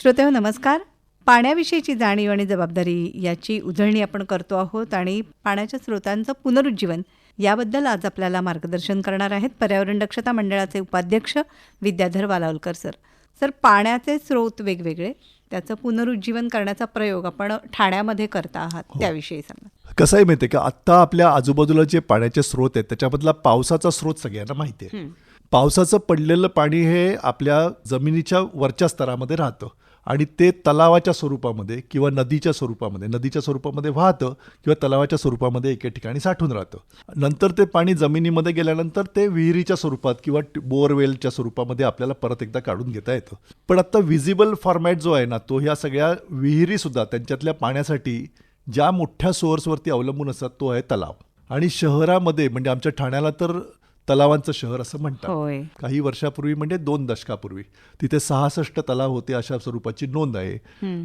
श्रोते नमस्कार. पाण्याविषयीची जाणीव आणि जबाबदारी याची उजळणी आपण करतो आहोत आणि पाण्याच्या स्रोतांचं पुनरुज्जीवन याबद्दल आज आपल्याला मार्गदर्शन करणार आहेत पर्यावरण दक्षता मंडळाचे उपाध्यक्ष विद्याधर वालावलकर सर. सर पाण्याचे स्रोत वेगवेगळे त्याचं पुनरुज्जीवन करण्याचा प्रयोग आपण ठाण्यामध्ये करता आहात त्याविषयी सांगा. कसं आहे माहिती आहे का? आत्ता आपल्या आजूबाजूला जे पाण्याचे स्रोत आहेत त्याच्यामधला पावसाचा स्रोत सगळ्यांना माहिती आहे पावसाचं पडलेलं पाणी हे आपल्या जमिनीच्या वरच्या स्तरामध्ये राहतं आणि ते तलावाच्या स्वरूपामध्ये किंवा नदीच्या स्वरूपामध्ये नदीच्या स्वरूपामध्ये वाहतं किंवा तलावाच्या स्वरूपामध्ये एके ठिकाणी साठून राहतं. नंतर ते पाणी जमिनीमध्ये गेल्यानंतर ते विहिरीच्या स्वरूपात किंवा ट- बोअरवेलच्या स्वरूपामध्ये आपल्याला परत एकदा काढून घेता येतं. पण आत्ता विजिबल फॉर्मॅट जो आहे ना तो ह्या सगळ्या विहिरीसुद्धा त्यांच्यातल्या पाण्यासाठी ज्या मोठ्या सोर्सवरती अवलंबून असतात तो आहे तलाव. आणि शहरामध्ये म्हणजे आमच्या ठाण्याला तर तलावांचं शहर असं म्हणतात. काही वर्षापूर्वी म्हणजे दोन दशकापूर्वी तिथे सहासष्ट तलाव होते अशा स्वरूपाची नोंद आहे.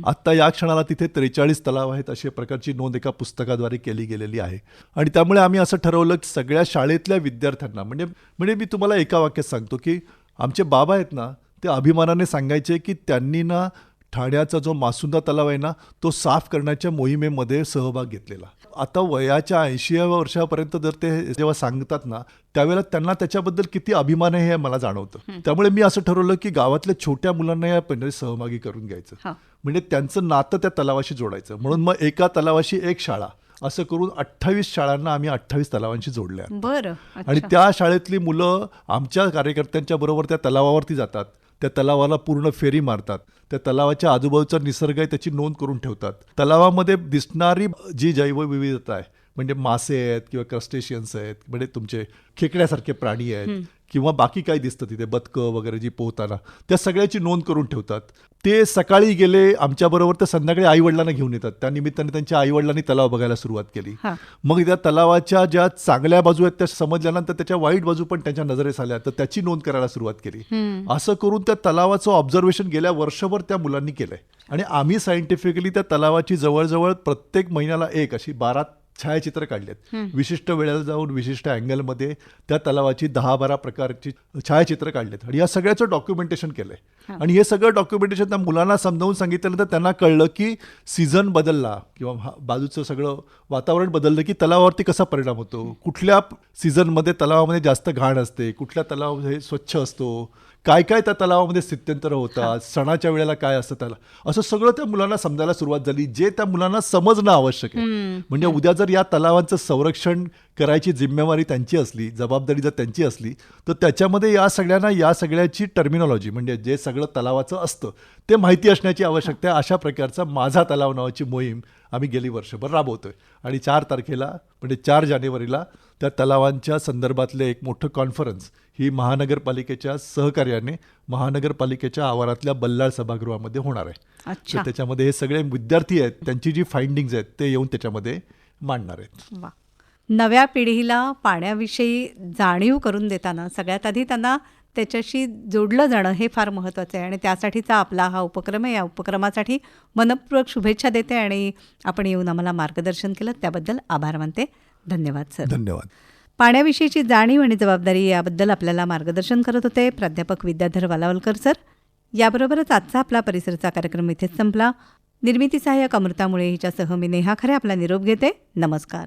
आत्ता या क्षणाला तिथे त्रेचाळीस तलाव आहेत अशा प्रकारची नोंद एका पुस्तकाद्वारे केली गेलेली आहे. आणि त्यामुळे आम्ही असं ठरवलं की सगळ्या शाळेतल्या विद्यार्थ्यांना म्हणजे म्हणजे मी तुम्हाला एका वाक्यात सांगतो की आमचे बाबा आहेत ना ते अभिमानाने सांगायचे की त्यांनी ना ठाण्याचा जो मासुंदा तलाव आहे ना तो साफ करण्याच्या मोहिमेमध्ये सहभाग घेतलेला. आता वयाच्या ऐंशीव्या वर्षापर्यंत जर ते जेव्हा सांगतात ना त्यावेळेला त्यांना त्याच्याबद्दल किती अभिमान आहे हे मला जाणवतं. त्यामुळे मी असं ठरवलं की गावातल्या छोट्या मुलांना या पहिले सहभागी करून घ्यायचं. म्हणजे त्यांचं नातं त्या तलावाशी जोडायचं. म्हणून मग एका तलावाशी एक शाळा असं करून अठ्ठावीस शाळांना आम्ही अठ्ठावीस तलावांशी जोडल्या. बरं. आणि त्या शाळेतली मुलं आमच्या कार्यकर्त्यांच्या बरोबर त्या तलावावरती जातात. त्या तलावाला पूर्ण फेरी मारतात. त्या तलावाच्या आजूबाजूचा निसर्ग आहे त्याची नोंद करून ठेवतात. तलावामध्ये दिसणारी जी जैवविविधता आहे म्हणजे मासे आहेत किंवा क्रस्टेशियन्स आहेत म्हणजे तुमचे खेकड्यासारखे प्राणी आहेत किंवा बाकी काय दिसतं तिथे बदकं वगैरे जी पोहताना त्या सगळ्याची नोंद करून ठेवतात. ते सकाळी गेले आमच्याबरोबर तर संध्याकाळी आईवडिलांना घेऊन येतात. त्या निमित्ताने त्यांच्या आईवडिलांनी तलाव बघायला सुरुवात केली. मग त्या तलावाच्या ज्या चांगल्या बाजू आहेत त्या समजल्यानंतर त्याच्या वाईट बाजू पण त्यांच्या नजरेस आल्या. तर त्याची नोंद करायला सुरुवात केली. असं करून त्या तलावाचं ऑब्झर्वेशन गेल्या वर्षभर त्या मुलांनी केलंय. आणि आम्ही सायंटिफिकली त्या तलावाची जवळजवळ प्रत्येक महिन्याला एक अशी बारा छायाचित्र काढलेत. विशिष्ट वेळेला जाऊन विशिष्ट अँगलमध्ये त्या तलावाची दहा बारा प्रकारची छायाचित्र काढलेत. आणि या सगळ्याचं डॉक्युमेंटेशन केलंय. आणि हे सगळं डॉक्युमेंटेशन त्या मुलांना समजावून सांगितल्यानंतर त्यांना कळलं की सीझन बदलला किंवा बाजूचं सगळं वातावरण बदललं की तलावावरती कसा परिणाम होतो? कुठल्या सीझनमध्ये तलावामध्ये जास्त घाण असते? कुठल्या तलावामध्ये स्वच्छ असतो? काय काय त्या तलावामध्ये स्थित्यंतर होतात? सणाच्या वेळेला काय असतं त्याला? असं सगळं त्या मुलांना समजायला सुरुवात झाली. जे त्या मुलांना समजणं आवश्यक आहे. म्हणजे उद्या जर या तलावांचं संरक्षण करायची जिम्मेवारी त्यांची असली जबाबदारी जर त्यांची असली तर त्याच्यामध्ये या सगळ्यांना या सगळ्याची टर्मिनॉलॉजी म्हणजे जे सगळं तलावाचं असतं ते माहिती असण्याची आवश्यकता आहे. अशा प्रकारचा माझा तलाव नावाची मोहीम आम्ही गेली वर्षभर राबवतोय. आणि चार तारखेला म्हणजे चार जानेवारीला त्या तलावांच्या संदर्भातले एक मोठं कॉन्फरन्स ही महानगरपालिकेच्या सहकार्याने महानगरपालिकेच्या आवारातल्या बल्लाळ सभागृहामध्ये होणार आहे. तर त्याच्यामध्ये हे सगळे विद्यार्थी आहेत त्यांची जी फाइंडिंग्ज आहेत ते येऊन त्याच्यामध्ये मांडणार आहेत. वा. नव्या पिढीला पाण्याविषयी जाणीव करून देताना सगळ्यात आधी त्यांना त्याच्याशी जोडलं जाणं हे फार महत्त्वाचं आहे आणि त्यासाठीचा आपला हा उपक्रम आहे. या उपक्रमासाठी मनपूर्वक शुभेच्छा देते आणि आपण येऊन आम्हाला मार्गदर्शन केलं. त्याबद्दल आभार मानते. धन्यवाद सर. धन्यवाद. पाण्याविषयीची जाणीव आणि जबाबदारी याबद्दल आपल्याला मार्गदर्शन करत होते प्राध्यापक विद्याधर वालावलकर सर. याबरोबरच आजचा आपला परिसरचा कार्यक्रम इथेच संपला. निर्मिती सहाय्यक अमृतामुळे हिच्यासह मी नेहा खरे आपला निरोप घेते. नमस्कार.